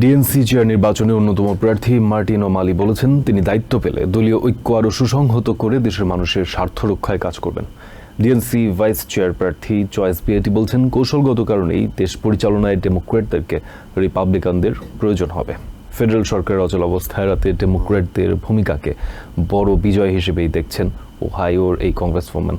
DNC chair নির্বাচনে অন্যতম প্রার্থী মার্টিন ওমালি বলেছেন, তিনি দায়িত্ব পেলে দলীয় ঐক্য আরও সুসংহত করে দেশের মানুষের স্বার্থ রক্ষায় কাজ করবেন। ডিএনসি ভাইস চেয়ার প্রার্থী চয়েস পিএটি বলছেন, কৌশলগত কারণেই দেশ পরিচালনায় ডেমোক্রেটদেরকে রিপাবলিকানদের প্রয়োজন হবে। ফেডারেল সরকারের অচল অবস্থায় রাতে ডেমোক্রেটদের ভূমিকাকে বড় বিজয় হিসেবেই দেখছেন ওহাইওর এই কংগ্রেসওম্যান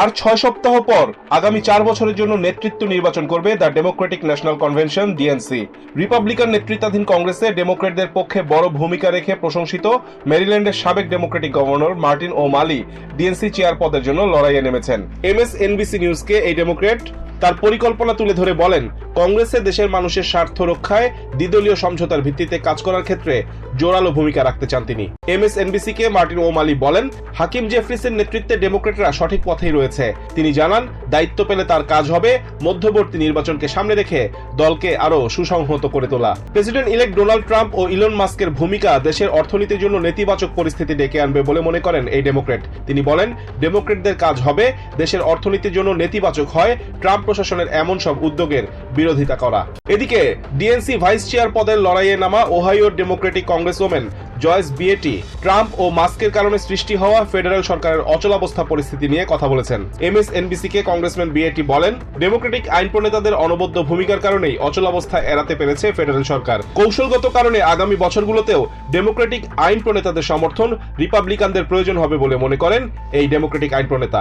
আর ছয় সপ্তাহ পর আগামী চার বছরের জন্য নেতৃত্ব নির্বাচন করবে the Democratic National Convention, DNC. Republican নেতৃত্বাধীন কংগ্রেসে ডেমোক্রেটদের পক্ষে বড় ভূমিকা রেখে প্রশংসিত মেরিল্যান্ডের সাবেক Democratic governor Martin O'Malley DNC chair পদের জন্য লড়াইয়ে নেমেছেন। এম এস এনবিসি নিউজকে এই ডেমোক্রেট তার পরিকল্পনা তুলে ধরে বলেন, কংগ্রেসে দেশের মানুষের স্বার্থ রক্ষায় দ্বিদলীয় সমঝোতার ভিত্তিতে কাজ করার ক্ষেত্রে জোরালো ভূমিকা রাখতে চান তিনি। এমএসএনবিসি কে মার্টিন ওমালি বলেন, হাকিম জেফরিসের নেতৃত্বে ডেমোক্রেটরা সঠিক পথেই রয়েছে। তিনি জানান, দায়িত্ব পেলে তার কাজ হবে, মধ্যবর্তী নির্বাচনকে সামনে রেখে দলকে আরও সুসংহত করে তোলা। প্রেসিডেন্ট ইলেক্ট ডোনাল্ড ট্রাম্প ও ইলন মাস্কের ভূমিকা দেশের অর্থনীতির জন্য নেতিবাচক পরিস্থিতি ডেকে আনবে বলে মনে করেন এই ডেমোক্রেট। তিনি বলেন, ডেমোক্রেটদের কাজ হবে, দেশের অর্থনীতির জন্য নেতিবাচক হয়, ট্রাম্প প্রশাসনের এমন সব উদ্যোগের বিরোধিতা করা। এদিকে ডিএনসি ভাইস চেয়ার পদের লড়াইয়ে নামা ওহাইওর Democratic congresswoman Joyce Beatty Trump ও মাস্কের কারণে সৃষ্টি হওয়া ফেডারেল সরকারের অচলাবস্থা পরিস্থিতি নিয়ে কথা বলেছেন। এমএসএনবিসি কে কংগ্রেসম্যান বিয়েটি বলেন, ডেমোক্রেটিক আইন প্রণেতাদের অনবদ্য ভূমিকার কারণেই অচলাবস্থা এড়াতে পেরেছে ফেডারেল সরকার। কৌশলগত কারণে আগামী বছরগুলোতেও ডেমোক্রেটিক আইন প্রণেতাদের সমর্থন রিপাবলিকানদের প্রয়োজন হবে বলে মনে করেন এই ডেমোক্রেটিক আইন প্রণেতা।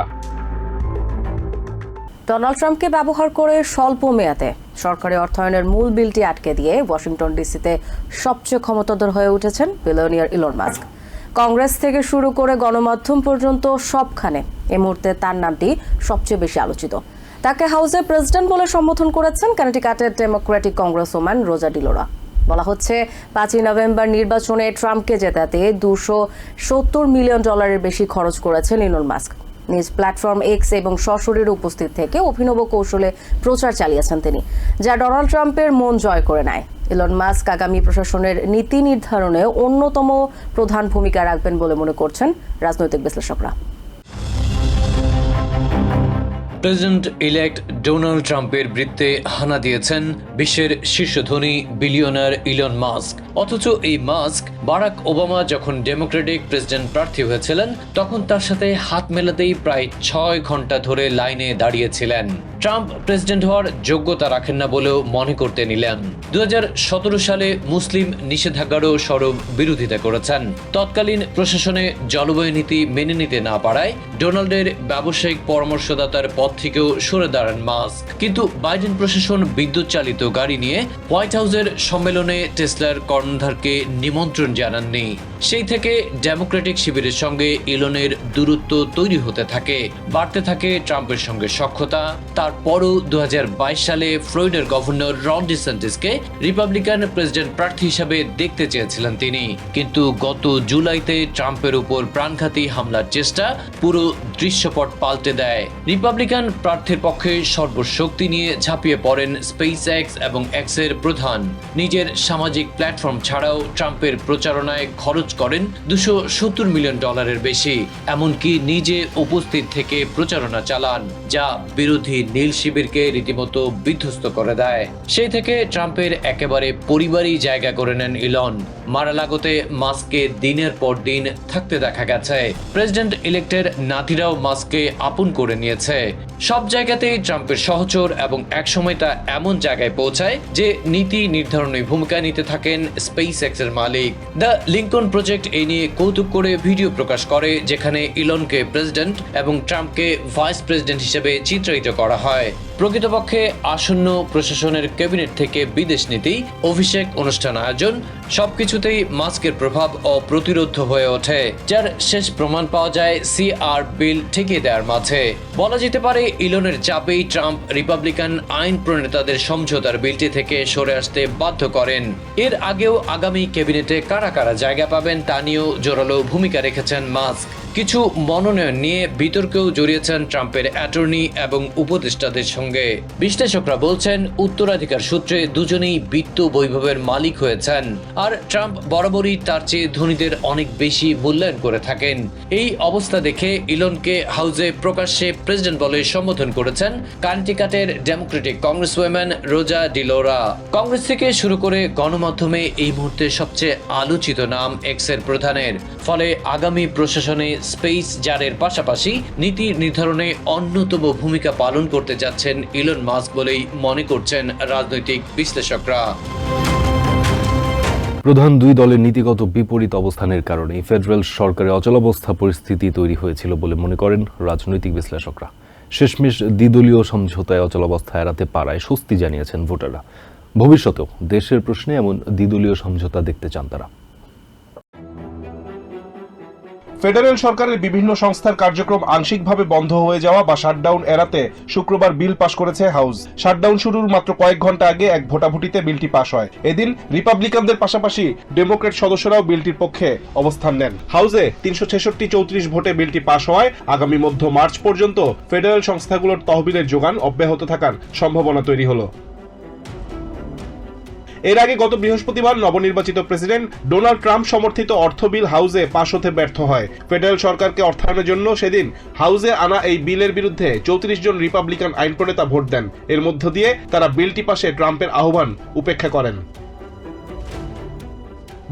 ডোনাল্ড ট্রাম্পকে ব্যবহার করে স্বল্প মেয়াদে। সরকারি অর্থায়নের মূল বিলটি আটকে দিয়ে ওয়াশিংটন ডিসিতে সবচেয়ে ক্ষমতাধর হয়ে উঠেছেন বিলিয়নিয়ার ইলন মাস্ক। কংগ্রেস থেকে শুরু করে গণমাধ্যম পর্যন্ত সবখানে এ মুহূর্তে তার নামটি সবচেয়ে বেশি আলোচিত। তাকে হাউসের প্রেসিডেন্ট বলে সম্বোধন করেছেন কানেটিকাটের ডেমোক্রেটিক কংগ্রেসওম্যান রোজা ডিলোরা বলা হচ্ছে, পাঁচই নভেম্বর নির্বাচনে ট্রাম্পকে জেতাতে দুশো সত্তর মিলিয়ন ডলারের বেশি খরচ করেছেন ইলন মাস্ক। নিজ প্ল্যাটফর্ম এক্স এবং সশরীরে উপস্থিত থেকে অভিনব কৌশলে প্রচার চালিয়েছেন তিনি, যা ডোনাল্ড ট্রাম্পের মন জয় করে নেয়। ইলন মাস্ক আগামী প্রশাসনের নীতি নির্ধারণে অন্যতম প্রধান ভূমিকা রাখবেন বলে মনে করছেন রাজনৈতিক বিশ্লেষকরা। প্রেসিডেন্ট ইলেক্ট ডোনাল্ড ট্রাম্পের বৃত্তে হানা দিয়েছেন বিশ্বের শীর্ষ ধনী বিলিয়নার ইলন মাস্ক। অথচ এই মাস্ক বারাক ওবামা যখন ডেমোক্রেটিক প্রেসিডেন্ট প্রার্থী হয়েছিলেন, তখন তার সাথে হাত মেলাতেই প্রায় ছয় ঘণ্টা ধরে লাইনে দাঁড়িয়েছিলেন। ট্রাম্প প্রেসিডেন্ট হওয়ার যোগ্যতা রাখেন না বলেও মনে করতে নিলেন। দু হাজার সতেরো সালে মুসলিম নিষেধাজ্ঞারও সরব বিরোধিতা করেছেন। তৎকালীন প্রশাসনে জলবায়ু নীতি মেনে নিতে না পারায় ডোনাল্ডের ব্যবসায়িক পরামর্শদাতার পদ থেকেও সরে দাঁড়ান মাস্ক। কিন্তু বাইডেন প্রশাসন বিদ্যুৎ চালিত গাড়ি নিয়ে হোয়াইট হাউসের সম্মেলনে টেসলার কর্ণধারকে নিমন্ত্রণ জানাননি। সেই থেকে ডেমোক্রেটিক শিবিরের সঙ্গে ইলনের দূরত্ব তৈরি হতে থাকে। বাড়তে থাকে ট্রাম্পের সঙ্গে সক্ষতা তারপরও দু সালে ফ্লোরিডার গভর্নর রন ডিসেন্টিসকে রিপাবলিকান প্রেসিডেন্ট প্রার্থী হিসাবে দেখতে চেয়েছিলেন তিনি। কিন্তু গত জুলাইতে ট্রাম্পের উপর প্রাণঘাতী হামলার চেষ্টা পুরো দৃশ্যপট পাল্টে দেয়। রিপাবলিকান প্রার্থীর পক্ষে সর্বশক্তি নিয়ে ঝাঁপিয়ে পড়েন স্পেস এক্স এবং এক্সের প্রধান। নিজের সামাজিক প্ল্যাটফর্ম ছাড়াও ট্রাম্পের প্রচারণায় খরচ করেন দুশো সত্তর মিলিয়ন ডলারের বেশি, এমনকি নিজে উপস্থিত থেকে প্রচারণা চালান, যা বিরোধী নীল শিবিরকে রীতিমতো বিধ্বস্ত করে দেয়। সেই থেকে ট্রাম্পের একেবারে পরিবারই জায়গা করে নেন ইলন। মারালাগোতে মাস্ককে দিনের পর দিন থাকতে দেখা গেছে। প্রেসিডেন্ট ইলেক্টের নাতিরাও মাস্ককে আপন করে নিয়েছে। সব জায়গাতেই ট্রাম্পের সহচর এবং একসময় তা এমন জায়গায় পৌঁছায় যে নীতি নির্ধারণী ভূমিকা নিতে থাকেন স্পেস এক্সের মালিক। দ্য লিঙ্কন প্রজেক্ট এই নিয়ে কৌতুক করে ভিডিও প্রকাশ করে, যেখানে ইলনকে প্রেসিডেন্ট এবং ট্রাম্পকে ভাইস প্রেসিডেন্ট হিসেবে চিত্রায়িত করা হয়। প্রকৃতপক্ষে আসন্ন প্রশাসনের ক্যাবিনেট থেকে বিদেশ নীতি, অভিষেক অনুষ্ঠান আয়োজন, সবকিছুতেই মাস্কের প্রভাব অপ্রতিরোধ হয়ে ওঠে, যার শেষ প্রমাণ পাওয়া যায় সিআর বিল ঠেকিয়ে দেওয়ার মাঝে। বলা যেতে পারে, ইলনের চাপেই ট্রাম্প রিপাবলিকান আইন প্রণেতাদের সমঝোতার বিলটি থেকে সরে আসতে বাধ্য করেন। এর আগেও আগামী ক্যাবিনেটে কারা কারা জায়গা পাবেন তা নিয়েও জোরালো ভূমিকা রেখেছেন মাস্ক। কিছু মনোনয়ন নিয়ে বিতর্কেও জড়িয়েছেন ট্রাম্পের অ্যাটর্নি এবং উপদেষ্টাদের সঙ্গে। বিশ্লেষকরা বলছেন, উত্তরাধিকার সূত্রে দুজনেই বিত্ত বৈভবের মালিক হয়েছেন, আর ট্রাম্প বরাবরই তার চেয়ে ধনীদের অনেক বেশি মূল্যায়ন করে থাকেন। এই অবস্থা দেখে ইলনকে হাউজে প্রকাশ্যে প্রেসিডেন্ট বলে সম্বোধন করেছেন কান্টিকাটের ডেমোক্রেটিক কংগ্রেসওয়াম্যান রোজা ডিলোরা। কংগ্রেস থেকে শুরু করে গণমাধ্যমে এই মুহূর্তে সবচেয়ে আলোচিত নাম এক্সের প্রধানের। ফলে আগামী প্রশাসনে স্পেস জারের পাশাপাশি নীতি নির্ধারণে অন্যতম ভূমিকা পালন করতে যাচ্ছেন ইলন মাস্ক বলেই মনে করছেন রাজনৈতিক বিশ্লেষকরা। প্রধান দুই দলের নীতিগত বিপরীত অবস্থানের কারণে ফেডারেল সরকারের অচলাবস্থা পরিস্থিতি তৈরি হয়েছিল বলে মনে করেন রাজনৈতিক বিশ্লেষকরা। শেষমেশ দ্বিদলীয় সমঝোতায় অচলাবস্থা এড়াতে পারায় স্বস্তি জানিয়েছেন ভোটাররা। ভবিষ্যতেও দেশের প্রশ্নে এমন দ্বিদলীয় সমঝোতা দেখতে চান তারা। ফেডারেল সরকারের বিভিন্ন সংস্থার কার্যক্রম আংশিকভাবে বন্ধ হয়ে যাওয়া বা শাটডাউন এড়াতে শুক্রবার বিল পাশ করেছে হাউস। শাটডাউন শুরুর মাত্র কয়েক ঘণ্টা আগে এক ভোটাভুটিতে বিলটি পাশ হয়। এদিন রিপাবলিকানদের পাশাপাশি ডেমোক্রেট সদস্যরাও বিলটির পক্ষে অবস্থান নেন। হাউসে তিনশো ছেষট্টি চৌত্রিশ ভোটে বিলটি পাশ হওয়ায় আগামী মধ্য মার্চ পর্যন্ত ফেডারেল সংস্থাগুলোর তহবিলের যোগান অব্যাহত থাকার সম্ভাবনা তৈরি হলো। এর আগে গত বৃহস্পতিবার নবনির্বাচিত প্রেসিডেন্ট ডোনাল্ড ট্রাম্প সমর্থিত অর্থ বিল হাউসে পাশ হতে ব্যর্থ হয়। ফেডারেল সরকারকে অর্থায়নের জন্য সেদিন হাউসে আনা এই বিলের বিরুদ্ধে চৌত্রিশ জন রিপাবলিকান আইন প্রণেতা ভোট দেন। এর মধ্য দিয়ে তারা বিলটি পাশে ট্রাম্পের আহ্বান উপেক্ষা করেন।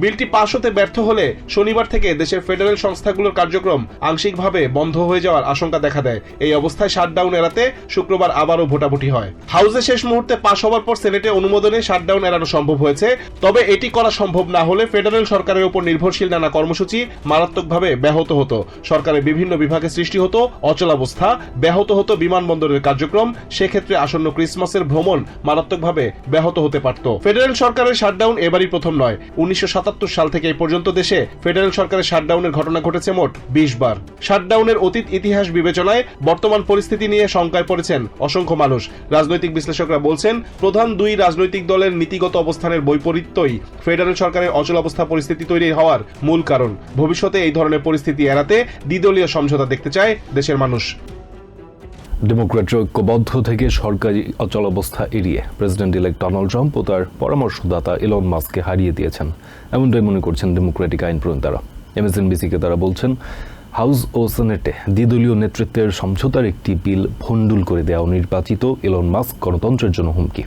বিলটি পাশ হতে ব্যর্থ হলে শনিবার থেকে দেশের ফেডারেল সংস্থাগুলোর কার্যক্রম আংশিকভাবে বন্ধ হয়ে যাওয়ার আশঙ্কা দেখা দেয়। এই অবস্থায় শাটডাউন এড়াতে শুক্রবার আবারও ভোটাভুটি হয়। হাউসে শেষ মুহূর্তে পাশ হওয়ার পর সেনেটে অনুমোদনে শাটডাউন এড়ানো সম্ভব হয়েছে। তবে এটি করা সম্ভব না হলে ফেডারেল সরকারের উপর নির্ভরশীল নানা কর্মসূচি মারাত্মকভাবে ব্যাহত হতো। সরকারের বিভিন্ন বিভাগে সৃষ্টি হতো অচলাবস্থা, ব্যাহত হতো বিমানবন্দরের কার্যক্রম। সেক্ষেত্রে আসন্ন ক্রিসমাসের ভ্রমণ মারাত্মকভাবে ব্যাহত হতে পারত। ফেডারেল সরকারের শাটডাউন এবারই প্রথম নয়। উনিশশো সাল থেকে এই পর্যন্ত দেশে ফেডারেল সরকারের শাটডাউনের ঘটনা ঘটেছে মোট বিশ বার। শাটডাউনের অতীত ইতিহাস বিবেচনায় বর্তমান পরিস্থিতি নিয়ে শঙ্কায় পড়েছেন অসংখ্য মানুষ। রাজনৈতিক বিশ্লেষকরা বলছেন, প্রধান দুই রাজনৈতিক দলের নীতিগত অবস্থানের বৈপরীত্যই ফেডারেল সরকারের অচলাবস্থা পরিস্থিতি তৈরি হওয়ার মূল কারণ। ভবিষ্যতে এই ধরনের পরিস্থিতি এড়াতে দ্বিদলীয় সমঝোতা দেখতে চায় দেশের মানুষ। ডেমোক্র্যাট ঐক্যবদ্ধ থেকে সরকারি অচলাবস্থা এড়িয়ে প্রেসিডেন্ট ইলেক্ট ডোনাল্ড ট্রাম্প ও তার পরামর্শদাতা এলন মাস্ককে হারিয়ে দিয়েছেন। এমনটাই মনে করছেন ডেমোক্রেটিক আইন প্রণেতারা। এমএসএনবিসিকে তারা বলছেন, হাউস ও সেনেটে দ্বিদলীয় নেতৃত্বের সমঝোতার একটি বিল ভণ্ডুল করে দেওয়া নির্বাচিত এলন মাস্ক গণতন্ত্রের জন্য হুমকি।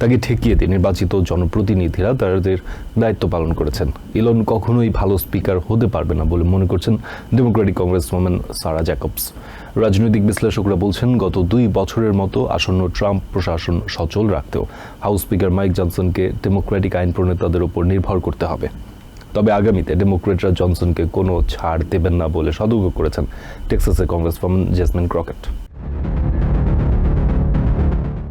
তাকে ঠেকিয়ে দিয়ে নির্বাচিত জনপ্রতিনিধিরা তাদের দায়িত্ব পালন করেছেন। ইলন কখনোই ভালো স্পিকার হতে পারবে না বলে মনে করছেন ডেমোক্রেটিক কংগ্রেসম্যান সারা জ্যাকবস। রাজনৈতিক বিশ্লেষকরা বলছেন, গত দুই বছরের মতো আসন্ন ট্রাম্প প্রশাসন সচল রাখতেও হাউস স্পিকার মাইক জনসনকে ডেমোক্রেটিক আইন প্রণেতাদের উপর নির্ভর করতে হবে। তবে আগামীতে ডেমোক্রেটরা জনসনকে কোনো ছাড় দেবেন না বলে সতর্ক করেছেন টেক্সাসের কংগ্রেস কংগ্রেসম্যান জেসমিন ক্রকেট।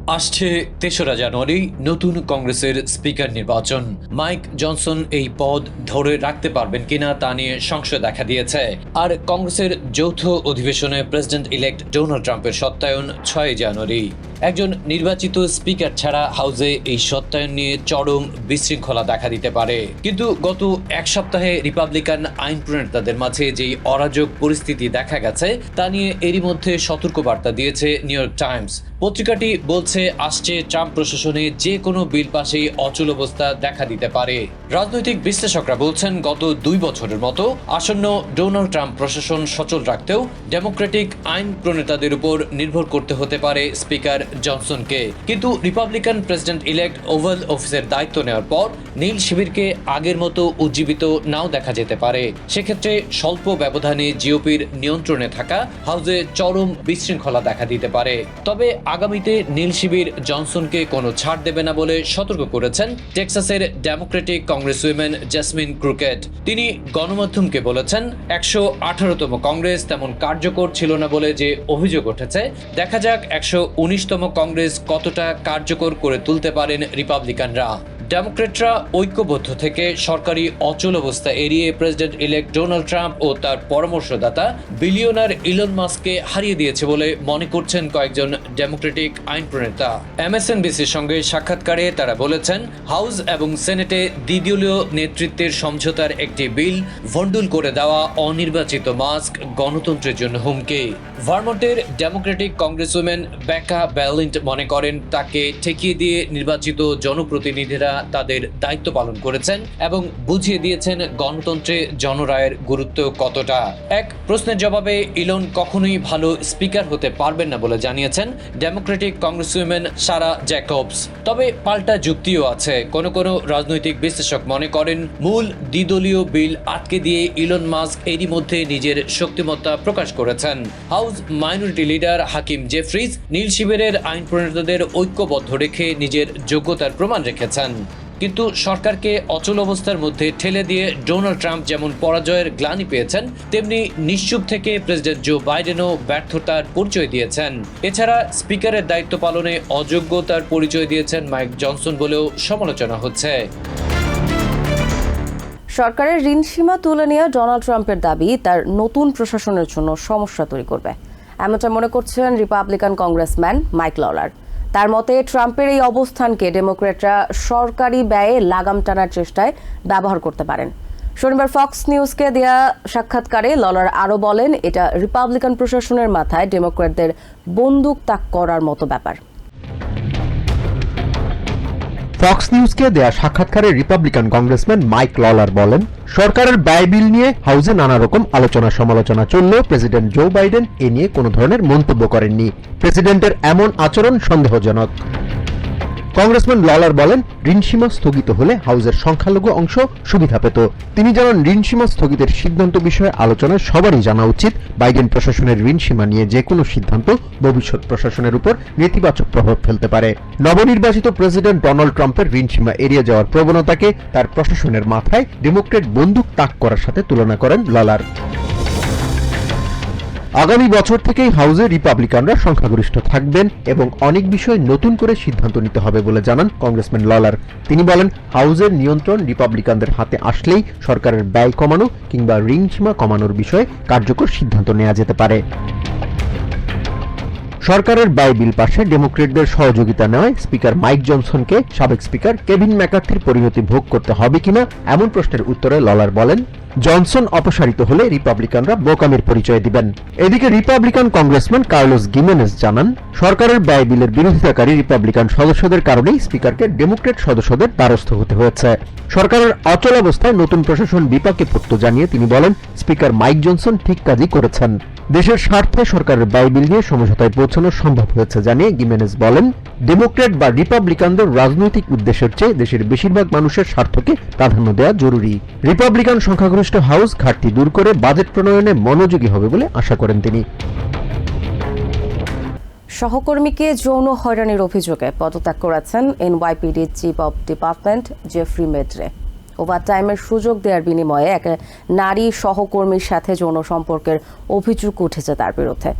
আসছে তেসরা জানুয়ারি, নতুন কংগ্রেসের স্পিকার নির্বাচন। মাইক জনসন এই পদ ধরে রাখতে পারবেন কিনা তা নিয়ে সংশয় দেখা দিয়েছে। আর কংগ্রেসের যৌথ অধিবেশনে প্রেসিডেন্ট ইলেক্ট ডোনাল্ড ট্রাম্পের সত্যায়ন ছয় জানুয়ারি। একজন নির্বাচিত স্পিকার ছাড়া হাউসে এই সত্যায়ন নিয়ে চরম বিশৃঙ্খলা দেখা দিতে পারে। কিন্তু গত এক সপ্তাহে রিপাবলিকান আইন প্রণেতাদের মাঝে যেই অরাজক পরিস্থিতি দেখা গেছে, তা নিয়ে এরই মধ্যে সতর্কবার্তা দিয়েছে নিউ ইয়র্ক টাইমস। পত্রিকাটি বলছে, আসছে ট্রাম্প প্রশাসনে যে কোনো বিল পাশেই অচল অবস্থা দেখা দিতে পারে। রাজনৈতিক বিশ্লেষকরা বলছেন, গত দুই বছরের মতো আসন্ন ডোনাল্ড ট্রাম্প প্রশাসন সচল রাখতেও ডেমোক্রেটিক আইন প্রণেতাদের উপর নির্ভর করতে হতে পারে স্পিকার জনসনকে। কিন্তু রিপাবলিকান প্রেসিডেন্ট ইলেক্ট ওভাল অফিসের দায়িত্ব নেওয়ার পর নীল শিবিরকে আগের মতো উজ্জীবিত নাও দেখা যেতে পারে। সেক্ষেত্রে স্বল্প ব্যবধানে জিওপির নিয়ন্ত্রণে থাকা হাউসে চরম বিশৃঙ্খলা দেখা দিতে পারে। তবে আগামীতে নীল শিবির জনসনকে কোনো ছাড় দেবে না বলে সতর্ক করেছেন টেক্সাসের Democratic Congress women Jasmine Crockett. তিনি গণমাধ্যমকে বলেছেন, একশো আঠারোতম কংগ্রেস তেমন কার্যকর ছিল না বলে যে অভিযোগ উঠেছে। দেখা যাক একশো উনিশতম কংগ্রেস কতটা কার্যকর করে তুলতে পারেন রিপাবলিকানরা? ডেমোক্রেটরা ঐক্যবদ্ধ থেকে সরকারি অচল অবস্থা এড়িয়ে প্রেসিডেন্ট ইলেক্ট ডোনাল্ড ট্রাম্প ও তার পরামর্শদাতা বিলিয়নার ইলন মাস্ককে হারিয়ে দিয়েছে বলে মনে করছেন কয়েকজন ডেমোক্রেটিক আইন প্রণেতা এমএসএনবিসির সঙ্গে সাক্ষাৎকারে তারা বলেছেন, হাউস এবং সেনেটে দ্বিদলীয় নেতৃত্বের সমঝোতার একটি বিল ভন্ডুল করে দেওয়া অনির্বাচিত মাস্ক গণতন্ত্রের জন্য হুমকি। ভার্মন্টের ডেমোক্রেটিক কংগ্রেসউম্যান বেকা ব্যালিন্ট মনে করেন, তাকে ঠেকিয়ে দিয়ে নির্বাচিত জনপ্রতিনিধিরা তাদের দায়িত্ব পালন করেছেন এবং বুঝিয়ে দিয়েছেন গণতন্ত্রে জনরায়ের গুরুত্ব কতটা। এক প্রশ্নের জবাবে, ইলন কখনোই ভালো স্পিকার হতে পারবেন না বলে জানিয়েছেন ডেমোক্রেটিক কংগ্রেসউম্যান সারা জ্যাকবস। তবে পাল্টা যুক্তিও আছে। কোনো কোনো রাজনৈতিক বিশ্লেষক মনে করেন, মূল দ্বিদলীয় বিল আটকে দিয়ে ইলন মাস্ক এরই মধ্যে নিজের শক্তিমত্তা প্রকাশ করেছেন। House minority leader Hakeem Jeffries নীল শিবিরের আইন প্রণেতাদের ঐক্যবদ্ধ রেখে নিজের যোগ্যতার প্রমাণ রেখেছেন। কিন্তু সরকারকে অচল অবস্থার মধ্যে ঠেলে দিয়ে ডোনাল্ড ট্রাম্প যেমন পরাজয়ের গ্লানি পেয়েছেন, তেমনি নিশ্চুপ থেকে প্রেসিডেন্ট জো বাইডেনও ব্যর্থতার পরিচয় দিয়েছেন। এছাড়া স্পিকারের দায়িত্ব পালনে অযোগ্যতার পরিচয় দিয়েছেন মাইক জনসন বলেও সমালোচনা হচ্ছে। সরকারের ঋণ সীমা তুলে নিয়ে ডোনাল্ড ট্রাম্পের দাবি তার নতুন প্রশাসনের জন্য সমস্যা তৈরি করবে। এমনটা মনে করছেন রিপাবলিকান কংগ্রেসম্যান মাইক ললার তার মতে ট্রাম্পের এই অবস্থানকে ডেমোক্র্যাটরা সরকারি ব্যয়ে লাগাম টানার চেষ্টায় ব্যবহার করতে পারেন। শনিবার ফক্স নিউজকে দেয়া সাক্ষাৎকারে ললার আরও বলেন, এটা রিপাবলিকান প্রশাসনের মাথায় ডেমোক্র্যাটদের বন্দুক তাক করার মতো ব্যাপার। ফক্স নিউজকে দেয়া সাক্ষাৎকারে রিপাবলিকান কংগ্রেসম্যান মাইক ললার বলেন, সরকারের ব্যয় বিল নিয়ে হাউসে নানা রকম আলোচনা সমালোচনা চললেও প্রেসিডেন্ট জো বাইডেন এ নিয়ে কোনো ধরনের মন্তব্য করেননি। প্রেসিডেন্টের এমন আচরণ সন্দেহজনক। কংগ্রেসম্যান ললার বলেন, ঋণসীমা স্থগিত হলে হাউসের সংখ্যালঘু অংশ সুবিধা পেত। তিনি জানান, ঋণসীমা স্থগিতের সিদ্ধান্ত বিষয়ে আলোচনায় সবারই জানা উচিত, বাইডেন প্রশাসনের ঋণসীমা নিয়ে যে কোনো সিদ্ধান্ত ভবিষ্যৎ প্রশাসনের উপর নেতিবাচক প্রভাব ফেলতে পারে। নবনির্বাচিত প্রেসিডেন্ট ডোনাল্ড ট্রাম্পের ঋণসীমা এড়িয়ে যাওয়ার প্রবণতাকে তার প্রশাসনের মাথায় ডেমোক্রেট বন্দুক তাক করার সাথে তুলনা করেন ললার। আগামী বছর থেকেই হাউসে রিপাবলিকানরা সংখ্যাগরিষ্ঠ থাকবেন এবং অনেক বিষয়ে নতুন করে সিদ্ধান্ত নিতে হবে বলে জানান কংগ্রেসম্যান ললার। তিনি বলেন, হাউসের নিয়ন্ত্রণ রিপাবলিকানদের হাতে আসলেই সরকারের ব্যয় কমানো কিংবা ঋণ সীমা কমানোর বিষয়ে কার্যকর সিদ্ধান্ত নেওয়া যেতে পারে। সরকারের ব্যয় বিল পাশে ডেমোক্রেটদের সহযোগিতা নেওয়ায় স্পিকার মাইক জনসনকে সাবেক স্পিকার কেভিন ম্যাকার্থির পরিণতি ভোগ করতে হবে কিনা এমন প্রশ্নের উত্তরে ললার বলেন, জনসন অপসারিত হলে রিপাবলিকানরা বোকামের পরিচয় দিবেন। এদিকে রিপাবলিকান কংগ্রেসম্যান কার্লোস গিমেনেস জানান, সরকারের ব্যয় বিলের বিরোধিতাকারী রিপাবলিকান সদস্যদের কারণেই স্পিকারকে ডেমোক্রেট সদস্যদের দ্বারস্থ হতে হয়েছে। সরকারের অচল অবস্থায় নতুন প্রশাসন বিপাকে পড়ত জানিয়ে তিনি বলেন, স্পিকার মাইক জনসন ঠিক কাজই করেছেন। দেশের স্বার্থে সরকারের ব্যয় বিল নিয়ে সমঝোতায় পৌঁছানো সম্ভব হয়েছে জানিয়ে গিমেনেস বলেন ডেমোক্রেট বা রিপাবলিকানদের রাজনৈতিক উদ্দেশ্যের চেয়ে দেশের বেশিরভাগ মানুষের স্বার্থকে প্রাধান্য দেওয়া জরুরি। রিপাবলিকান সংখ্যাগরিষ্ঠ হাউস ঘাটতি দূর করে বাজেট প্রণয়নে মনোযোগী হবে বলে আশা করেন তিনি। সহকর্মীকে যৌন হয়রানির অভিযোগে পদত্যাগ করেছেন NYPD chief of department Jeffrey Maddrey ওভারটাইমের সুযোগ দেওয়ার বিনিময়ে এক নারী সহকর্মীর সাথে যৌন সম্পর্কের অভিযোগ উঠেছে তার বিরুদ্ধে।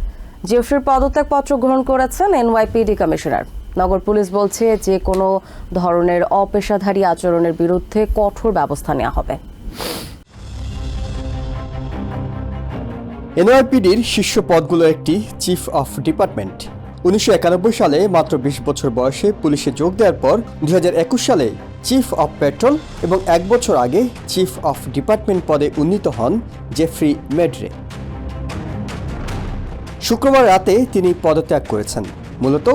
জেফ্রির পদত্যাগপত্র গ্রহণ করেছেন এনওয়াইপিডি কমিশনার। নগর পুলিশ বলছে যে কোনো ধরনের অপেশাধারী আচরণের বিরুদ্ধে কঠোর ব্যবস্থা নেওয়া হবে। এনওয়াইপিডির শীর্ষ পদগুলো একটি চিফ অফ ডিপার্টমেন্ট উনিশশো একানব্বই সালে মাত্র বিশ বছর বয়সে পুলিশে যোগ দেওয়ার পর দু হাজার একুশ সালে চিফ অফ পেট্রোল এবং এক বছর আগে চিফ অফ ডিপার্টমেন্ট পদে উন্নীত হন জেফ্রি মেড্রে শুক্রবার রাতে তিনি পদত্যাগ করেছেন। মূলত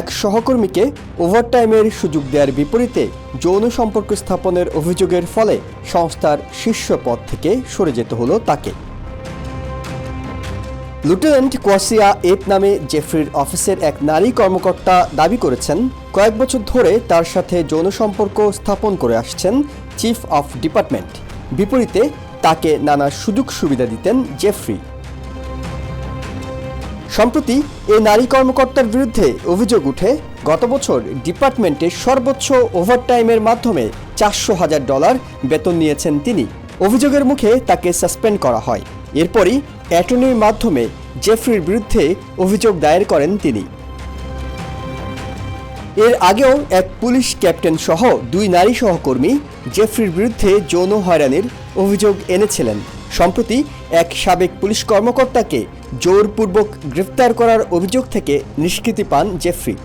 এক সহকর্মীকে ওভারটাইমের সুযোগ দেওয়ার বিপরীতে যৌন সম্পর্ক স্থাপনের অভিযোগের ফলে সংস্থার শীর্ষ পদ থেকে সরে যেতে হলো তাকে। লুটেন্যান্ট কোয়াসিয়া এপ নামে জেফ্রির অফিসের এক নারী কর্মকর্তা দাবি করেছেন, কয়েক বছর ধরে তার সাথে যৌন সম্পর্ক স্থাপন করে আসছেন চিফ অফ ডিপার্টমেন্ট বিপরীতে তাকে নানা সুযোগ সুবিধা দিতেন জেফ্রি সম্প্রতি এ নারী কর্মকর্তার বিরুদ্ধে অভিযোগ উঠে, গত বছর ডিপার্টমেন্টে সর্বোচ্চ ওভারটাইমের মাধ্যমে চারশো হাজার ডলার বেতন নিয়েছেন তিনি। অভিযোগের মুখে তাকে সাসপেন্ড করা হয়। এরপরই অ্যাটর্নির মাধ্যমে জেফরির বিরুদ্ধে অভিযোগ দায়ের করেন তিনি। এর আগেও এক পুলিশ ক্যাপ্টেন সহ দুই নারী সহকর্মী জেফরির বিরুদ্ধে যৌন হয়রানির অভিযোগ এনেছিলেন। সম্প্রতি এক সাবেক পুলিশ কর্মকর্তাকে জোরপূর্বক গ্রেফতার করার অভিযোগ থেকে নিষ্কৃতি পান জেফরি।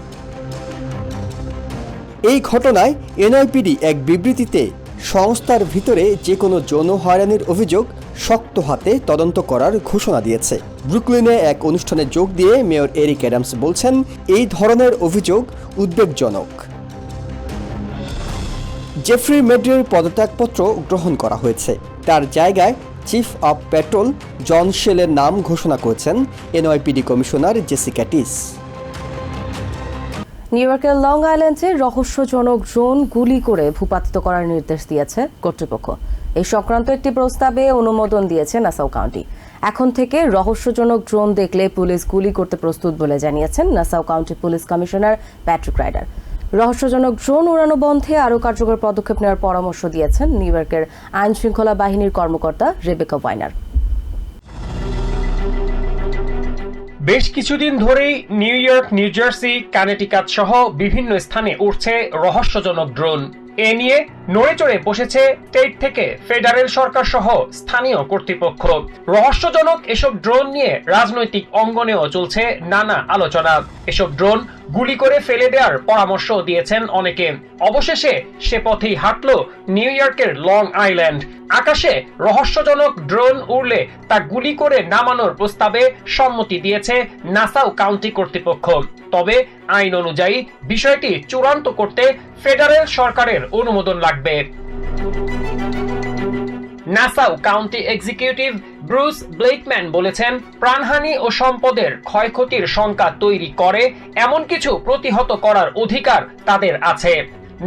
এই ঘটনায় এনআইপিডি এক বিবৃতিতে সংস্থার ভিতরে যে কোনো যৌন হয়রানির অভিযোগ শক্ত হাতে তদন্ত করার ঘোষণা দিয়েছে। ব্রুকলিনে এক অনুষ্ঠানে যোগ দিয়ে মেয়র এরিক অ্যাডামস বলছেন, এই ধরনের অভিযোগ উদ্বেগজনক। জেফ্রি মেড্রির পদত্যাগপত্র গ্রহণ করা হয়েছে। তার জায়গায় চিফ অব পেট্রোল জন শেলের নাম ঘোষণা করেছেন NYPD commissioner Jessica Tisch. New ইয়র্কের লং আইল্যান্ডে রহস্যজনক ড্রোন গুলি করে ভূপাতিত করার নির্দেশ দিয়েছে কর্তৃপক্ষ। এই সংক্রান্ত একটি প্রস্তাবে অনুমোদন দিয়েছে নাসাউ কাউন্টি। এখন থেকে রহস্যজনক ড্রোন দেখলে পুলিশ গুলি করতে প্রস্তুত বলে জানিয়েছেন Nassau County police commissioner Patrick Ryder. রহস্যজনক ড্রোন উড়ানো বন্ধে আরও কার্যকর পদক্ষেপ নেওয়ার পরামর্শ দিয়েছেন নিউ ইয়র্কের আইন শৃঙ্খলা বাহিনীর কর্মকর্তা রেবেকা ওয়াইনার। বেশ কিছুদিন ধরেই New York, New Jersey, Connecticut সহ বিভিন্ন স্থানে উঠছে রহস্যজনক ড্রোন। এ নিয়ে নড়ে চড়ে বসেছে স্টেট থেকে ফেডারেল সরকার সহ স্থানীয় কর্তৃপক্ষ। রহস্যজনক এসব ড্রোন নিয়ে রাজনৈতিক অঙ্গনেও চলছে নানা আলোচনা। এসব ড্রোন গুলি করে ফেলে দেওয়ার পরামর্শ দিয়েছেন অনেকে। অবশেষে সে পথেই হাঁটল নিউ ইয়র্কের লং আইল্যান্ড। আকাশে রহস্যজনক ড্রোন উড়লে তা গুলি করে নামানোর প্রস্তাবে সম্মতি দিয়েছে নাসাউ কাউন্টি কর্তৃপক্ষ। তবে আইন অনুযায়ী বিষয়টি চূড়ান্ত করতে ফেডারেল সরকারের অনুমোদন লাগবে। Nassau County executive Bruce Blakeman বলেছেন, প্রাণহানি ও সম্পদের ক্ষয়ক্ষতির শঙ্কা তৈরি করে এমন কিছু প্রতিহত করার অধিকার তাদের আছে।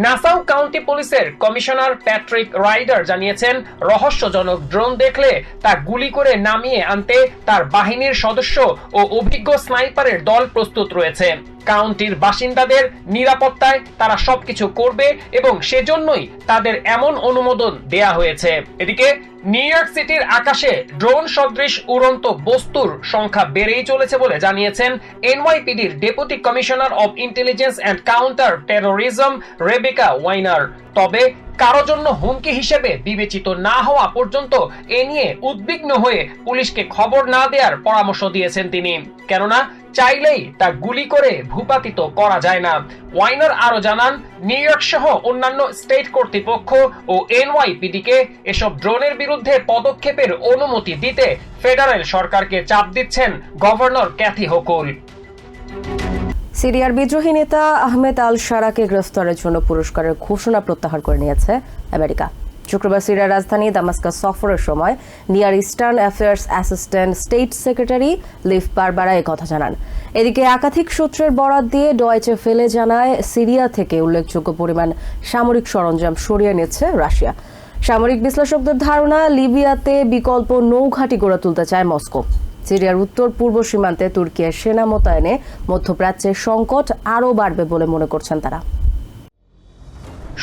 নাসাউ কাউন্টি পুলিশের কমিশনার প্যাট্রিক রাইডার জানিয়েছেন, রহস্যজনক ড্রোন দেখলে তা গুলি করে নামিয়ে আনতে তার বাহিনীর সদস্য ও অভিজ্ঞ স্নাইপারের দল প্রস্তুত রয়েছে। কাউন্টির বাসিন্দাদের নিরাপত্তায় তারা সবকিছু করবে এবং সেজন্যই তাদের এমন অনুমোদন দেয়া হয়েছে। এদিকে, নিউ ইয়র্ক সিটির আকাশে ড্রোন সদৃশ উড়ন্ত বস্তুর সংখ্যা বেড়েই চলেছে বলে জানিয়েছেন এনওয়াইপিডির deputy commissioner of intelligence and counter terrorism Rebecca Weiner. তবে কারও জন্য হুমকি হিসেবে বিবেচিত না হওয়া পর্যন্ত এ নিয়ে উদ্বিগ্ন হয়ে পুলিশকে খবর না দেওয়ার পরামর্শ দিয়েছেন তিনি। কেননা চাইলেই তা গুলি করে ভূপাতিত করা যায় না। ওয়াইনার আরও জানান, নিউ ইয়র্ক সহ অন্যান্য স্টেট কর্তৃপক্ষ ও এনওয়াইপিডি কে এসব ড্রোনের বিরুদ্ধে পদক্ষেপের অনুমতি দিতে ফেডারেল সরকারকে চাপ দিচ্ছেন গভর্নর ক্যাথি হকুল। সিরিয়ার বিদ্রোহী নেতা আহমেদ আল সারাকে গ্রেফতারের জন্য পুরস্কারের ঘোষণা প্রত্যাহার করে নিয়েছে আমেরিকা। শুক্রবার সিরিয়ার রাজধানী দামাস্কাস সফরের সময় Near Eastern Affairs assistant state secretary Leaf Barbara কথা জানান। এদিকে একাধিক সূত্রের বরাত দিয়ে ডয়েচে ফেলে জানায় সিরিয়া থেকে উল্লেখযোগ্য পরিমাণ সামরিক সরঞ্জাম সরিয়ে নিচ্ছে রাশিয়া। সামরিক বিশ্লেষকদের ধারণা, লিবিয়াতে বিকল্প নৌঘাঁটি গড়ে তুলতে চায় মস্কো। সিরিয়ার উত্তর পূর্ব সীমান্তে তুর্কির সেনা মোতায়েনে মধ্যপ্রাচ্যের সংকট আরও বাড়বে বলে মনে করছেন তারা।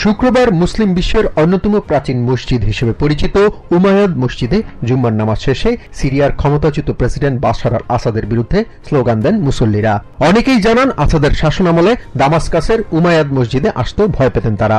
শুক্রবার মুসলিম বিশ্বের অন্যতম প্রাচীন মসজিদ হিসেবে পরিচিত উমায়দ মসজিদে জুম্মার নামাজ শেষে সিরিয়ার ক্ষমতাচ্যুত প্রেসিডেন্ট বাশার আল আসাদের বিরুদ্ধে স্লোগান দেন মুসল্লিরা। অনেকেই জানান আসাদের শাসনামলে দামাসকাসের উমায়াদ মসজিদে আসতে ভয় পেতেন তারা।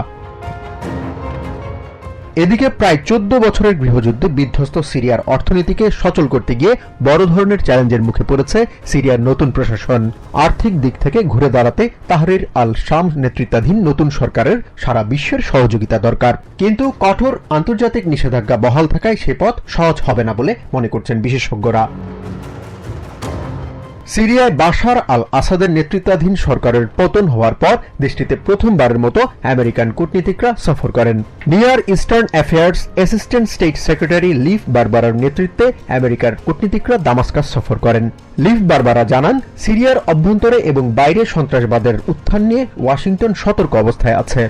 এদিকে প্রায় চোদ্দ বছরের গৃহযুদ্ধে বিধ্বস্ত সিরিয়ার অর্থনীতিকে সচল করতে গিয়ে বড় ধরনের চ্যালেঞ্জের মুখে পড়েছে সিরিয়ার নতুন প্রশাসন। আর্থিক দিক থেকে ঘুরে দাঁড়াতে তাহরির আল শাম নেতৃত্বাধীন নতুন সরকারের সারা বিশ্বের সহযোগিতা দরকার। কিন্তু কঠোর আন্তর্জাতিক নিষেধাজ্ঞা বহাল থাকায় সে পথ সহজ হবে না বলে মনে করছেন বিশেষজ্ঞরা। সিরিয়ায় বাশার আল আসাদের নেতৃত্বাধীন সরকারের পতন হওয়ার পর দেশটিতে প্রথমবারের মতো আমেরিকান কূটনীতিকরা সফর করেন। Near Eastern Affairs assistant state secretary Leaf বারবারার নেতৃত্বে আমেরিকার কূটনীতিকরা দামাস্কাস সফর করেন। লিফ বারবারা জানান, সিরিয়ার অভ্যন্তরে এবং বাইরে সন্ত্রাসবাদের উত্থান নিয়ে ওয়াশিংটন সতর্ক অবস্থায় আছে।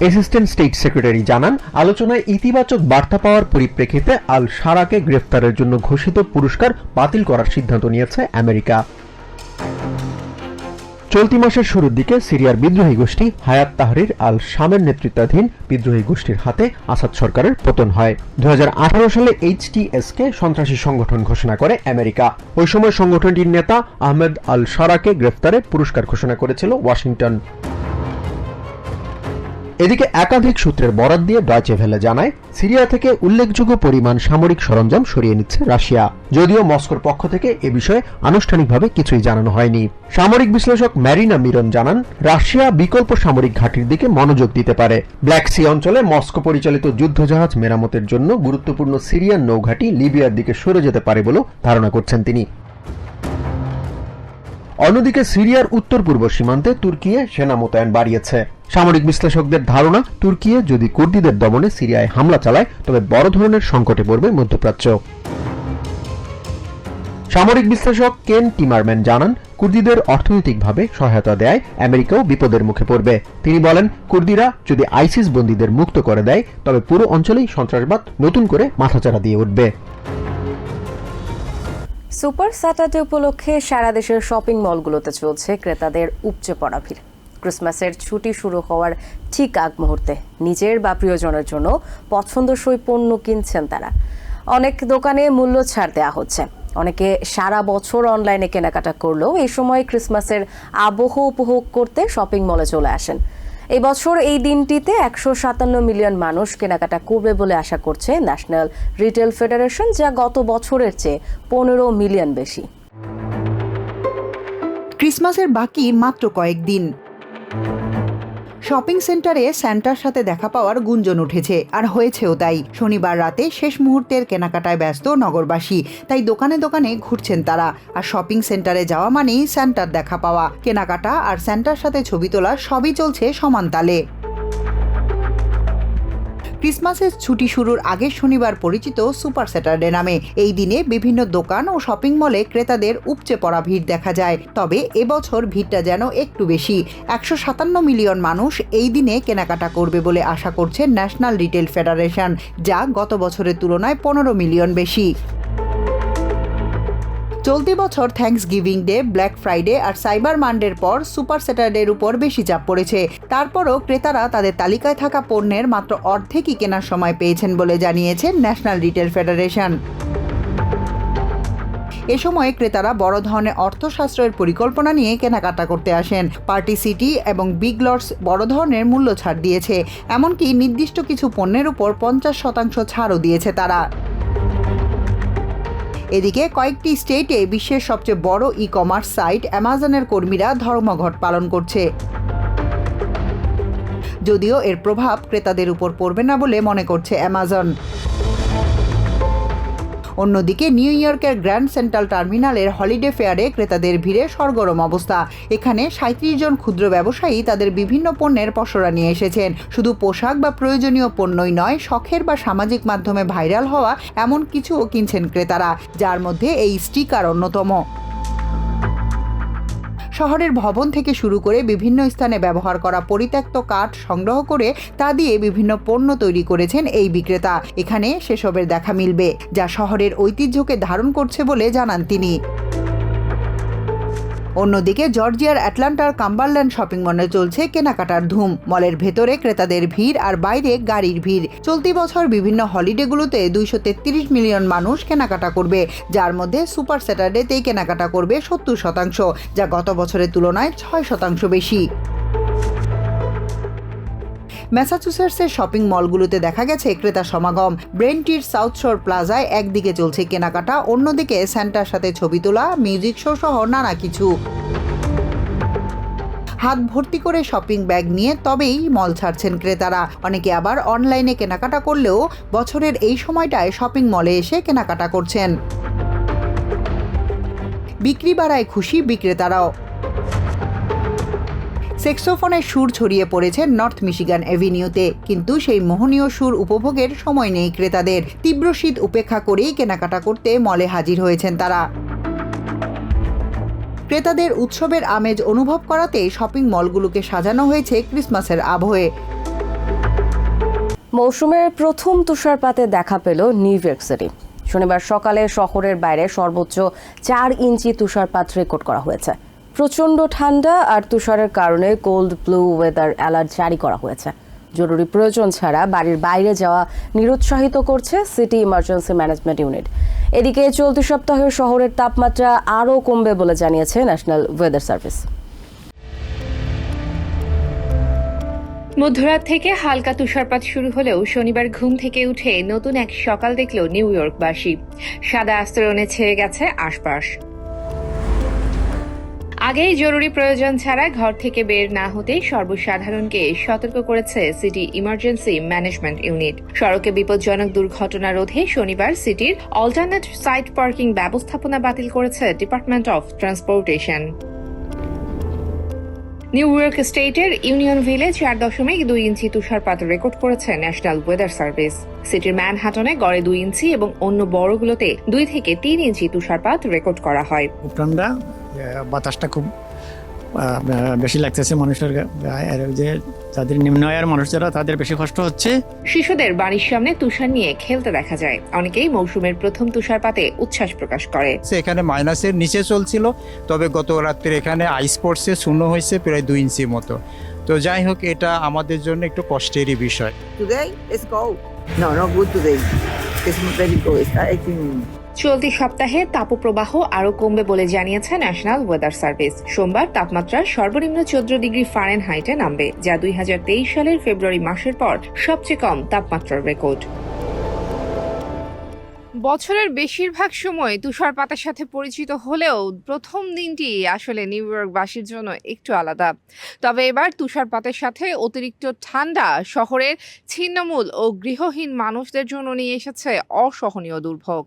অ্যাসিস্ট্যান্ট স্টেট সেক্রেটারি জানান, আলোচনায় ইতিবাচক বার্তা পাওয়ার পরিপ্রেক্ষিতে আল সারাকে গ্রেফতারের জন্য ঘোষিত পুরস্কার বাতিল করার সিদ্ধান্ত নিয়েছে আমেরিকা। চলতি মাসের শুরুর দিকে সিরিয়ার বিদ্রোহী গোষ্ঠী হায়াত তাহরির আল শামের নেতৃত্বাধীন বিদ্রোহী গোষ্ঠীর হাতে আসাদ সরকারের পতন হয়। দু হাজার আঠারো সালে এইচটিএস কে সন্ত্রাসী সংগঠন ঘোষণা করে আমেরিকা। ওই সময় সংগঠনটির নেতা আহমেদ আল সারাকে গ্রেফতারে পুরস্কার ঘোষণা করেছিল ওয়াশিংটন। এদিকে একাধিক সূত্রের বরাত দিয়ে ডয়চে ভেলে জানায়, সিরিয়া থেকে উল্লেখযোগ্য পরিমাণ সামরিক সরঞ্জাম সরিয়ে নিচ্ছে রাশিয়া। যদিও মস্কোর পক্ষ থেকে এ বিষয়ে আনুষ্ঠানিকভাবে কিছুই জানানো হয়নি। সামরিক বিশ্লেষক ম্যারিনা মিরন জানান, রাশিয়া বিকল্প সামরিক ঘাঁটির দিকে মনোযোগ দিতে পারে। ব্ল্যাক সি অঞ্চলে মস্কো পরিচালিত যুদ্ধজাহাজ মেরামতের জন্য গুরুত্বপূর্ণ সিরিয়ান নৌঘাঁটি লিবিয়ার দিকে সরে যেতে পারে বলেও ধারণা করছেন তিনি। অন্যদিকে সিরিয়ার উত্তর পূর্ব সীমান্তে তুর্কিয়ে সেনা মোতায়েন বাড়িয়েছে। সামরিক বিশ্লেষকদের ধারণা, তুর্কিয়ে যদি কুর্দিদের দমনে সিরিয়ায় হামলা চালায়, তবে বড় ধরনের সংকটে পড়বে মধ্যপ্রাচ্য। সামরিক বিশ্লেষক কেন টিমারম্যান জানান, কুর্দিদের অর্থনৈতিকভাবে সহায়তা দেয় আমেরিকাও বিপদের মুখে পড়বে। তিনি বলেন, কুর্দিরা যদি আইসিস বন্দীদের মুক্ত করে দেয়, তবে পুরো অঞ্চলেই সন্ত্রাসবাদ নতুন করে মাথাচাড়া দিয়ে উঠবে। সুপার স্যাটারডে উপলক্ষে সারা দেশের শপিং মলগুলোতে চলছে ক্রেতাদের উপচে পড়া ভিড়। ক্রিসমাসের ছুটি শুরু হওয়ার ঠিক আগ মুহূর্তে নিজের বা প্রিয়জনের জন্য পছন্দসই পণ্য কিনছেন তারা। অনেক দোকানে মূল্য ছাড় দেওয়া হচ্ছে। অনেকে সারা বছর অনলাইনে কেনাকাটা করলেও এই সময় ক্রিসমাসের আবহ উপভোগ করতে শপিং মলে চলে আসেন। এই বছর এই দিনটিতে একশো সাতান্ন মিলিয়ন মানুষ কেনাকাটা করবে বলে আশা করছে ন্যাশনাল রিটেল ফেডারেশন, যা গত বছরের চেয়ে পনেরো মিলিয়ন বেশি। ক্রিসমাসের বাকি মাত্র কয়েকদিন। শপিং সেন্টারে স্যান্টার সাথে দেখা পাওয়ার গুঞ্জন উঠেছে, আর হয়েছেও তাই। শনিবার রাতে শেষ মুহূর্তের কেনাকাটায় ব্যস্ত নগরবাসী, তাই দোকানে দোকানে ঘুরছেন তারা। আর শপিং সেন্টারে যাওয়া মানেই স্যান্টার দেখা পাওয়া। কেনাকাটা আর স্যান্টার সাথে ছবি তোলা সবই চলছে সমান তালে। ক্রিসমাসের ছুটি শুরুর আগে শনিবার পরিচিত সুপার স্যাটারডে নামে। এই দিনে বিভিন্ন দোকান ও শপিং মলে ক্রেতাদের উপচে পড়া ভিড় দেখা যায়। তবে এবছর ভিড়টা যেন একটু বেশি। একশো সাতান্ন মিলিয়ন মানুষ এই দিনে কেনাকাটা করবে বলে আশা করছে ন্যাশনাল রিটেল ফেডারেশন, যা গত বছরের তুলনায় পনেরো মিলিয়ন বেশি। চলতি বছর Thanksgiving day Black Friday আর সাইবার মানডের পর সুপার স্যাটারডের উপর বেশি চাপ পড়েছে। তারপরও ক্রেতারা তাদের তালিকায় থাকা পণ্যের মাত্র অর্ধেকই কেনার সময় পেয়েছেন বলে জানিয়েছে ন্যাশনাল রিটেল ফেডারেশন এ সময় ক্রেতারা বড় ধরনের অর্থ সাশ্রয়ের পরিকল্পনা নিয়ে কেনাকাটা করতে আসেন। পার্টি সিটি এবং বিগ লটস বড় ধরনের মূল্য ছাড় দিয়েছে। এমনকি নির্দিষ্ট কিছু পণ্যের উপর পঞ্চাশ শতাংশ ছাড়ও দিয়েছে তারা। এদিকে কয়েকটি স্টেটে বিশ্বের সবচেয়ে বড় ই কমার্স সাইট অ্যামাজনের কর্মীরা ধর্মঘট পালন করছে। যদিও এর প্রভাব ক্রেতাদের উপর পড়বে না বলে মনে করছে অ্যামাজন। অন্যদিকে নিউ ইয়র্কের গ্র্যান্ড সেন্ট্রাল টার্মিনালের হলিডে ফেয়ারে ক্রেতাদের ভিড়ে সরগরম অবস্থা। এখানে সাঁত্রিশ জন ক্ষুদ্র ব্যবসায়ী তাদের বিভিন্ন পণ্যের পসরা নিয়ে এসেছেন। শুধু পোশাক বা প্রয়োজনীয় পণ্যই নয়, শখের বা সামাজিক মাধ্যমে ভাইরাল হওয়া এমন কিছুও কিনছেন ক্রেতারা, যার মধ্যে এই স্টিকার অন্যতম। শহরের ভবন থেকে শুরু করে বিভিন্ন স্থানে ব্যবহার করা পরিত্যক্ত কাঠ সংগ্রহ করে তা দিয়ে বিভিন্ন পণ্য তৈরি করেছেন এই বিক্রেতা। এখানে সেসবের দেখা মিলবে, যা শহরের ঐতিহ্যকে ধারণ করছে বলে জানান তিনি। অন্যদিকে জর্জিয়ার অ্যাটলান্টার কাম্বারল্যান্ড শপিং মলে চলছে কেনাকাটার ধুম। মলের ভেতরে ক্রেতাদের ভিড় আর বাইরে গাড়ির ভিড়। চলতি বছর বিভিন্ন হলিডেগুলোতে দুইশো তেত্রিশ মিলিয়ন মানুষ কেনাকাটা করবে, যার মধ্যে সুপার স্যাটারডেতেই কেনাকাটা করবে সত্তর শতাংশ, যা গত বছরের তুলনায় ছয় শতাংশ বেশি। ম্যাসাচুসেটসের শপিং মলগুলোতে দেখা গেছে ক্রেতা সমাগম। ব্রেনটির সাউথ শোর প্লাজায় একদিকে চলছে কেনাকাটা, অন্যদিকে স্যান্টার সাথে ছবি তোলা, মিউজিক শো সহ নানা কিছু। হাত ভর্তি করে শপিং ব্যাগ নিয়ে তবেই মল ছাড়ছেন ক্রেতারা। অনেকে আবার অনলাইনে কেনাকাটা করলেও বছরের এই সময়টায় শপিং মলে এসে কেনাকাটা করছেন। বিক্রি বাড়ায় খুশি বিক্রেতারাও। সেক্সোফোনের সুর ছড়িয়ে পড়েছে নর্থ মিশিগান এভিনিউতে। কিন্তু সেই মোহনীয় সুর উপভোগের সময় নেই ক্রেতাদের। তীব্র শীত উপেক্ষা করেই কেনাকাটা করতে মলে হাজির হয়েছেন তারা। ক্রেতাদের উৎসবের আমেজ অনুভব করাতে শপিং মলগুলোকে সাজানো হয়েছে ক্রিসমাসের আবহে। মৌসুমের প্রথম তুষারপাতে দেখা পেল নিউ ইয়র্ক সিটি। শনিবার সকালে শহরের বাইরে সর্বোচ্চ চার ইঞ্চি তুষারপাত রেকর্ড করা হয়েছে। প্রচণ্ড ঠান্ডা আর তুষারের কারণে কোল্ড ব্লু ওয়েদার অ্যালার্ট জারি করা হয়েছে। জরুরি প্রয়োজন ছাড়া বাড়ির বাইরে যাওয়া নিরুৎসাহিত করছে সিটি ইমার্জেন্সি ম্যানেজমেন্ট ইউনিট এদিকে চলতি সপ্তাহে শহরের তাপমাত্রা আরও কমবে বলে জানিয়েছে ন্যাশনাল ওয়েদার সার্ভিস মধ্যরাত থেকে হালকা তুষারপাত শুরু হলেও শনিবার ঘুম থেকে উঠে নতুন এক সকাল দেখল নিউ ইয়র্কবাসী। সাদা আস্তরণে ছেয়ে গেছে আশপাশ। আগেই জরুরি প্রয়োজন ছাড়া ঘর থেকে বের না হতে সর্বসাধারণকে সতর্ক করেছে সিটি ইমার্জেন্সি ম্যানেজমেন্ট ইউনিট। সড়কে বিপজ্জনক দুর্ঘটনা রোধে শনিবার সিটির অল্টারনেট সাইট পার্কিং ব্যবস্থাপনা বাতিল করেছে Department of Transportation. New York স্টেটের ইউনিয়ন ভিলে চার দশমিক দুই ইঞ্চি তুষারপাত রেকর্ড করেছে ন্যাশনাল ওয়েদার সার্ভিস। সিটির ম্যানহাটনে গড়ে দুই ইঞ্চি এবং অন্য বড়গুলোতে দুই থেকে তিন ইঞ্চি তুষারপাত রেকর্ড করা হয়। বাতাসটা খুব বেশি লাগতেছে মানুষের আর যে যাদের নিম্ন আয়ের মানুষ যারা তাদের বেশি কষ্ট হচ্ছে শিশুদের বাড়ির সামনে তুষার নিয়ে খেলতে দেখা যায় অনেকেই মৌসুমের প্রথম তুষারপাতে উচ্ছ্বাস প্রকাশ করে সে এখানে মাইনাসের নিচে চলছিল তবে গত রাত্রে এখানে আইস পড়ছে শূন্য হয়েছে প্রায় দুই ইঞ্চি মতো তো যাই হোক এটা আমাদের জন্য একটু কষ্টেরই বিষয় Today, it's cold. No, not good today. It's very cold. It's I think চলতি সপ্তাহে তাপপ্রবাহ আরও কমবে বলে জানিয়েছে ন্যাশনাল ওয়েদার সার্ভিস সোমবার তাপমাত্রা সর্বনিম্ন চোদ্দ ডিগ্রি ফারেনহাইটে নামবে, যা দুই হাজার তেইশ সালের ফেব্রুয়ারি মাসের পর সবচেয়ে কম তাপমাত্রার রেকর্ড। বছরের বেশিরভাগ সময় তুষারপাতের সাথে পরিচিত হলেও প্রথম দিনটি আসলে নিউ ইয়র্কবাসীর জন্য একটু আলাদা। তবে এবার তুষারপাতের সাথে অতিরিক্ত ঠান্ডা শহরের ছিন্নমূল ও গৃহহীন মানুষদের জন্য নিয়ে এসেছে অসহনীয় দুর্ভোগ।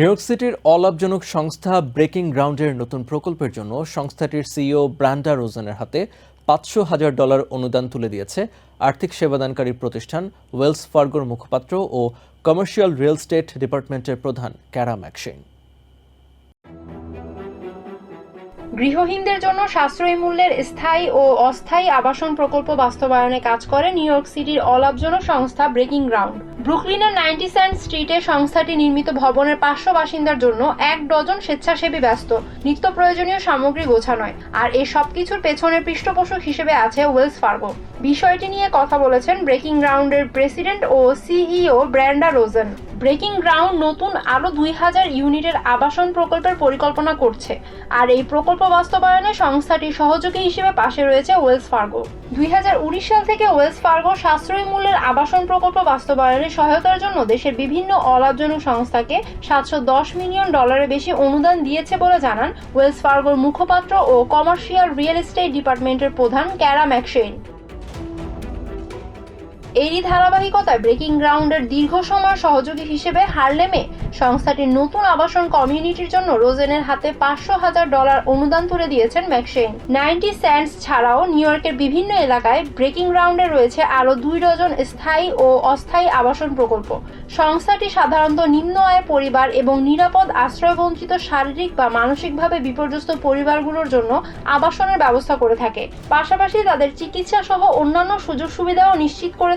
নিউ ইয়র্ক সিটির অলাভজনক সংস্থা ব্রেকিং গ্রাউন্ডের নতুন প্রকল্পের জন্য সংস্থাটির সিইও ব্র্যান্ডা রোজনের হাতে পাঁচশো হাজার ডলার অনুদান তুলে দিয়েছে আর্থিক সেবাদানকারী প্রতিষ্ঠান ওয়েলস ফার্গোর মুখপাত্র ও কমার্শিয়াল রিয়েল স্টেট ডিপার্টমেন্টের প্রধান ক্যারা ম্যাকসিন গৃহহীনদের জন্য সাশ্রয়ী মূল্যের স্থায়ী ও অস্থায়ী আবাসন প্রকল্প বাস্তবায়নে কাজ করে নিউ ইয়র্ক সিটির অলাভজনক সংস্থা ব্রেকিং গ্রাউন্ড। ব্রুকলিনের নাইনটি সেন্ট স্ট্রিটে সংস্থাটি নির্মিত ভবনের পাঁচশো বাসিন্দার জন্য এক ডজন স্বেচ্ছাসেবী ব্যস্ত। নিত্য প্রয়োজনীয় সামগ্রী গোছানোয় আর এই সবকিছুর পেছনের পৃষ্ঠপোষক হিসেবে আছে ওয়েলস ফার্গো। বিষয়টি নিয়ে কথা বলেছেন ব্রেকিং গ্রাউন্ডের প্রেসিডেন্ট ও CEO Brenda Rosen. Breaking Ground নতুন আরও দুই হাজার ইউনিটের আবাসন প্রকল্পের পরিকল্পনা করছে। আর এই প্রকল্প বাস্তবায়নে সংস্থাটির সহযোগী হিসেবে পাশে রয়েছে ওয়েলস ফার্গো। দুই হাজার উনিশ সাল থেকে ওয়েলস ফার্গো সাশ্রয়ী মূল্যের আবাসন প্রকল্প বাস্তবায়নে সহায়তার জন্য দেশের বিভিন্ন অলাভজনক সংস্থাকে সাতশো দশ মিলিয়ন ডলারের বেশি অনুদান দিয়েছে বলে জানান ওয়েলস ফার্গোর মুখপাত্র ও কমার্শিয়াল রিয়েল এস্টেট ডিপার্টমেন্টের প্রধান ক্যারা ম্যাকশেইন এরই ধারাবাহিকতায় ব্রেকিং গ্রাউন্ডের দীর্ঘ সময় সহযোগী হিসেবে হারলেমে সংস্থাটির নতুন আবাসন কমিউনিটির জন্য রোজেনের হাতে পাঁচশো হাজার ডলার অনুদান তুলে দিয়েছেন ম্যাকশেইন। নাইনটি স্যান্ডস ছাড়াও নিউ ইয়র্কের বিভিন্ন এলাকায় ব্রেকিং গ্রাউন্ডে রয়েছে আরও দুই ডজন স্থায়ী ও অস্থায়ী আবাসন প্রকল্প। সংস্থাটি সাধারণত নিম্ন আয় পরিবার এবং নিরাপদ আশ্রয়বঞ্চিত শারীরিক বা মানসিকভাবে বিপর্যস্ত পরিবারগুলোর জন্য আবাসনের ব্যবস্থা করে থাকে। পাশাপাশি তাদের চিকিৎসা সহ অন্যান্য সুযোগ সুবিধাও নিশ্চিত করে